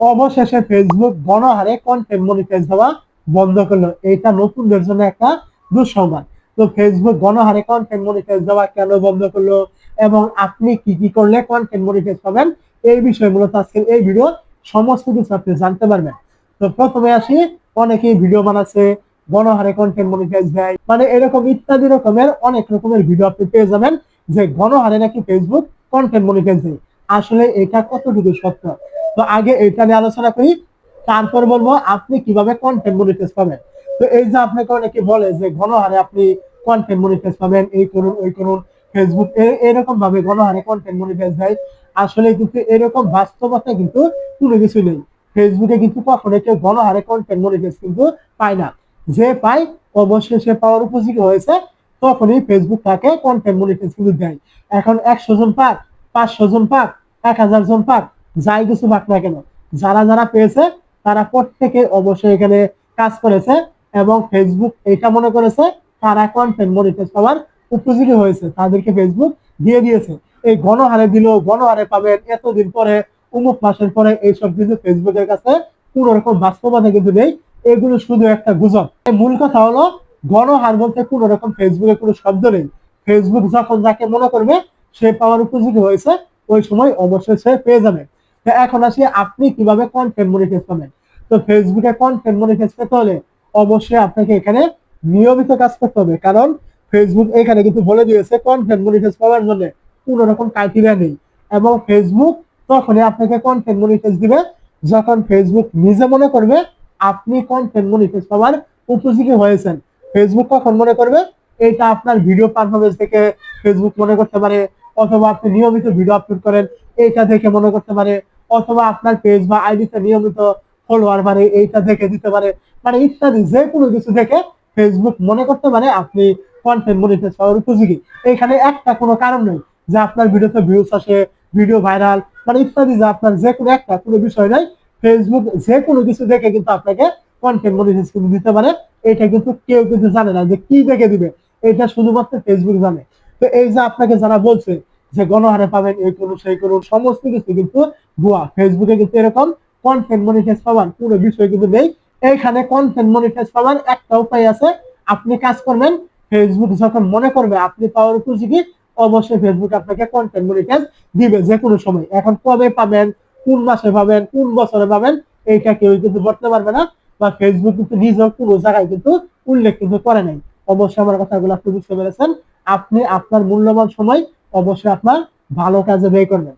অবশেষে ফেসবুক গণহারে content monetize দেওয়া বন্ধ করল। এটা নতুনদের জন্য একটা দুঃসংবাদ। তো ফেসবুক গণহারে কন্টেন্ট মনিটাইজ দেওয়া কেন বন্ধ করল এবং আপনি কি কি করলে কন্টেন্ট মনিটাইজ পাবেন, এই বিষয়ে মূলত আজকের এই ভিডিও সমস্ত কিছু আপনি জানতে পারবেন। তো প্রথমে আসি, অনেকেই ভিডিও বানাচ্ছে, গণহারে কন্টেন্ট মনিটাইজ দেয় মানে এরকম ইত্যাদি রকমের অনেক রকমের ভিডিও আপনি পেয়ে যাবেন যে গণহারে নাকি ফেসবুক কন্টেন্ট মনিটাইজ দেয়। আসলে এটা কতটুকু সত্য? তো আগে এটা নিয়ে আলোচনা করি, তারপর বলব আপনি কীভাবে কন্টেন্ট মনিটাইজ পাবেন তো এই যে আপনাকে অনেকে বলে যে গণহারে আপনি কন্টেন্ট মনিটাইজ পাবেন এই করুন, ওই করুন ফেসবুক এরকম ভাবে গণহারে কন্টেন্ট মনিটাইজ দেয়। আসলে কিন্তু এরকম বাস্তবতা কিন্তু কোনো কিছু নেই। ফেসবুকে কিন্তু কখনো কেউ গণহারে কন্টেন্ট মনিটাইজ কিন্তু পায় না। যে পায় অবশ্যই সে পাওয়ার উপযোগী হয়েছে, তখনই ফেসবুক তাকে কন্টেন্ট মনিটাইজ কিন্তু দেয়। এখন একশো জন পাক, পাঁচশো জন পাক, এক হাজার জন পাক যাই কিছু পাক না কেন, যারা যারা পেয়েছে তারা প্রত্যেকে অবশ্যই এখানে কাজ করেছে এবং ফেসবুক এটা মনে করেছে তারা কন্টেন্ট মনিটাইজ পাওয়ার উপযোগী হয়েছে, তাদেরকে ফেসবুক দিয়ে দিয়েছে। এই গণহারে দিল গণহারে পাবেন, এতদিন পরে, উমুক মাসের পরে এইসব কিছু ফেসবুকের কাছে কোন রকম বাস্তবতা কিন্তু নেই। এগুলো শুধু একটা গুজব। মূল কথা হলো, গণহার বলতে কোন রকম ফেসবুকে কোনো শব্দ নেই। ফেসবুক যখন যাকে মনে করবে, সে পাওয়ার উপযোগী হয়েছে, ওই সময় অবশ্যই সে পেয়ে যাবে। তো এখন আসি আপনি কীভাবে কন্টেন্ট মনিটাইজ পাবেন তো ফেসবুকে কন্টেন্ট মনিটাইজ পেতে হলে অবশ্যই আপনাকে এখানে নিয়মিত কাজ করতে হবে। কারণ ফেসবুক এখানে কিন্তু বলে দিয়েছে কন্টেন্ট মনিটাইজ পাওয়ার জন্য কোন রকম ক্রাইটেরিয়া নেই। এবং ফেসবুক তখনই আপনাকে কন্টেন্ট মনিটাইজ দিবে যখন ফেসবুক নিজে মনে করবে আপনি কন্টেন্ট মনিটাইজ পাওয়ার উপযোগী হয়েছেন। ফেসবুক কখন মনে করবে? এটা আপনার ভিডিও পারফরমেন্স থেকে ফেসবুক মনে করতে পারে। অথবা আপনি নিয়মিত ভিডিও আপলোড করেন, এইটা দেখে মনে করতে পারে, অথবা আপনার পেজ বা আইডিতে নিয়মিত ফলোয়ার মানে এইটা দেখে দিতে পারে। মানে ইত্যাদি, যে কোনো কিছু দেখে ফেসবুক মনে করতে পারে আপনি কন্টেন্ট মনিটাইজ পাওয়ার উপযোগী। এখানে একটা কোনো কারণ নেই যে আপনার ভিডিওতে ভিউজ আসে ভিডিও ভাইরাল মানে ইত্যাদি যে আপনার যে কোনো একটা, কোনো বিষয় নাই ফেসবুক যে কোনো কিছু দেখে কিন্তু আপনাকে কন্টেন্ট মনিটাইজ কিন্তু দিতে পারে। এটা কিন্তু কেউ কিন্তু জানে না যে কি দেখে দিবে। এটা শুধুমাত্র ফেসবুক জানে। তো এই যে আপনাকে যারা বলছে যে গণহারে পাবেন, এই করুন, সেই করুন, সমস্ত কিছু কিন্তু ভুয়া। ফেসবুকে কিন্তু এরকম কন্টেন্ট মনিটাইজ পাওয়ার পুরো বিষয় কিন্তু নেই। এইখানে কন্টেন্ট মনিটাইজ পাওয়ার একটা উপায় আছে। আপনি কাজ করবেন ফেসবুক যখন মনে করবে আপনি পাওয়ার উপযোগী অবশ্যই ফেসবুক আপনাকে কন্টেন্ট মনিটাইজ দিবে যে কোনো সময়। এখন কবে পাবেন, কোন মাসে পাবেন, কোন বছরে পাবেন, এইটা কেউ কিন্তু বলতে পারবে না। বা ফেসবুক কিন্তু নিজেও কোনো জায়গায় কিন্তু উল্লেখ কিন্তু করে নাই। অবশ্যই আমার কথাগুলো আপনি বুঝতে পেরেছেন আপনি আপনার মূল্যবান সময় অবশ্যই আপনার ভালো কাজে ব্যয় করবেন।